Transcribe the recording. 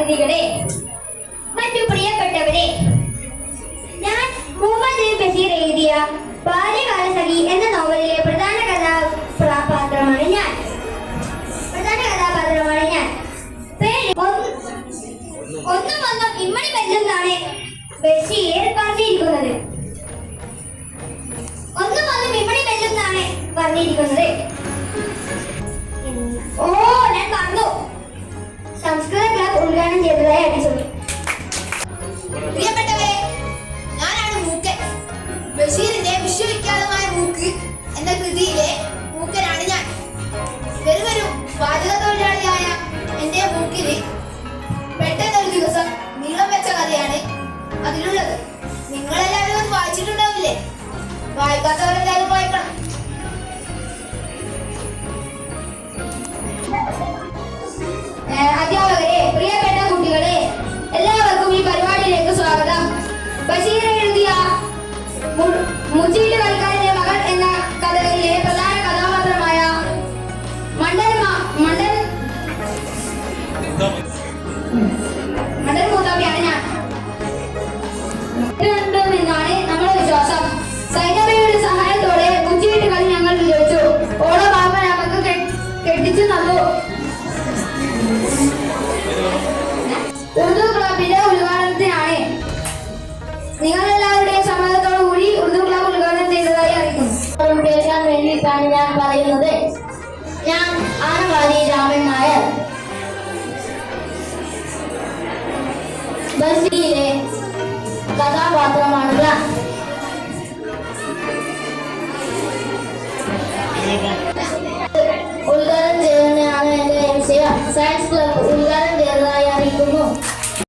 അതിഥികളെ മറ്റു പ്രിയപ്പെട്ടവരെ ഞാൻ മുഹമ്മദ് ബഷീർ എഴുതിയ ബാല്യകാല സഖി എന്ന നോവലിലെ പ്രധാന കഥാപാത്രമാണ് ഞാൻ. പ്രധാന കഥാപാത്രമാണ് ഞാൻ. ഒന്നും ഒന്നും ഇമ്മണി ബന്ധുന്നാണ് ബഷീർ പറഞ്ഞിരിക്കുന്നത്. ഒന്നും ഒന്നും ഇമ്മണി ബന്ധുന്നാണ് പറഞ്ഞിരിക്കുന്നത്. ഉദ്ഘാടനം ചെയ്തതായി അടിച്ചു പ്രിയപ്പെട്ടവരെ ഞാനാണ് മൂക്കൻ. ബഷീറിന്റെ വിശ്വവിഖ്യാതമായ മൂക്ക് എന്ന കൃതിയിലെ മൂക്കനാണ് ഞാൻ. വെറുമൊരു പാചക തൊഴിലാളിയായ എന്റെ മൂക്കിൽ പെട്ടെന്നൊരു ദിവസം നീളം വെച്ച കഥയാണ് അതിലുള്ളത്. നിങ്ങളെല്ലാവരും വായിച്ചിട്ടുണ്ടാവില്ലേ? വായിക്കാത്തവരെല്ലാവരും എന്നാണ് നമ്മുടെ വിശ്വാസം സഹായത്തോടെ ഞങ്ങൾ ഉറുദു നിങ്ങൾ എല്ലാവരുടെയും ഉറുദു ചെയ്തതായി ഞാൻ പറയുന്നത്. ബസ്സിലെ കഥാപാത്രമാണ് ഞാൻ ഉദ്ഘാടനം ചെയ്യുന്നതാണ് എന്റെ വിഷയം സയൻസ് ക്ലബ്